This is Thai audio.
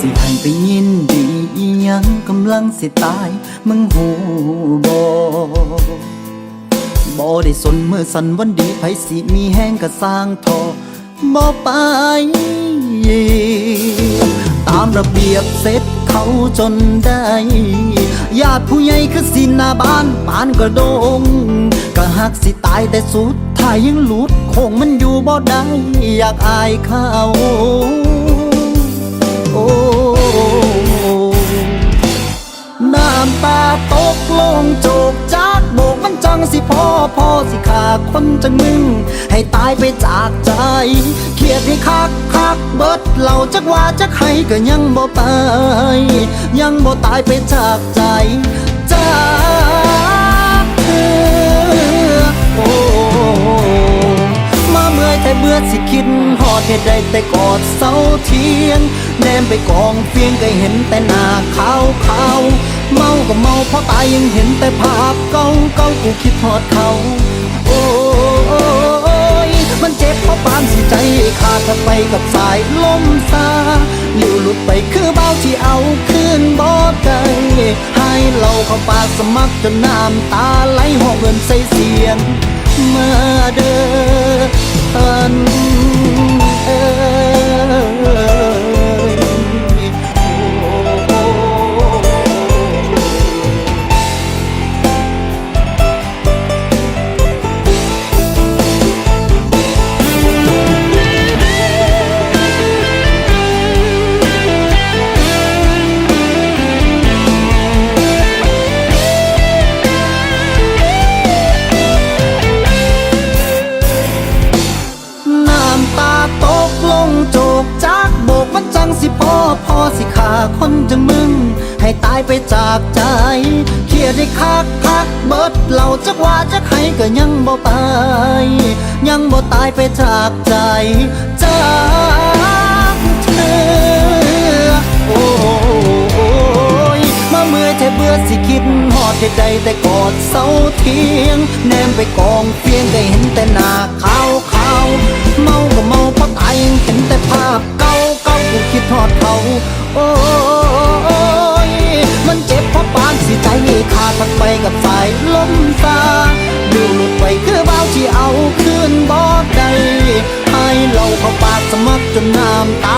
สิให้ไปยินดีอียังกำลังสิตาย มึงหูบ่บ่ได้สนเมื่อสันวันดีไผสิมีแห้งก็สร้างทอบ่ไป ตามระเบียบเสร็จเขาจนได้ญาติผู้ใหญ่คือสิหน้าบ้านปานกระดงก็หักสิตายแต่สุดท้ายยังหลุดคงมันอยู่บ่ได้อยากอายเขา น้ำตาตกลงโจกจากโบกมันจังสิพ่อพ่อสิขาคนจังมึง ให้ตายไปจากใจเครียดให้คักคักเบิดเหล่าจักว่าจักให้ก็ยังบ่ไป ยังบ่ตายไปจากใจ สิคิดหอดเหตุใดแต่กอดเสาเทียงแนมไปกองเฟียงก็เห็นแต่หน้าขาวขาวเมาก็เมาเพราะตายยังเห็นแต่ภาพเก่าเก่ากูคิดทอดเขา โอ้ยมันเจ็บเพราะปานสิใจขาดถ้าไปกับสายลมซาหลิวหลุดไปคือเบาที่เอาคืนบ่ได้ให้เราเข้าปากสมัครจนน้ำตาไหลห้องเงินใส่เสียง มาเดิน สิพอพอสิขาคนจังมึง ให้ตายไปจากใจ เครียดได้คักคักเบิดเหล่าจักว่าจักให้ก็ยังบ่ไป ยังบ่ตายไปจากใจจากเธอโอ้ยมาเมื่อยแทเบื่อสิคิดหอดเหตุใดแต่กอดเสาเทียง แนมไปกองเฟียงก็เห็นแต่หน้าขาวขาวเมาก็เมาเพราะ พัดไปกับสายลมซาดูหลุดไปคือเบาที่เอาคืนบ่ได้ให้เราเข้าปากสมัครจนน้ำตา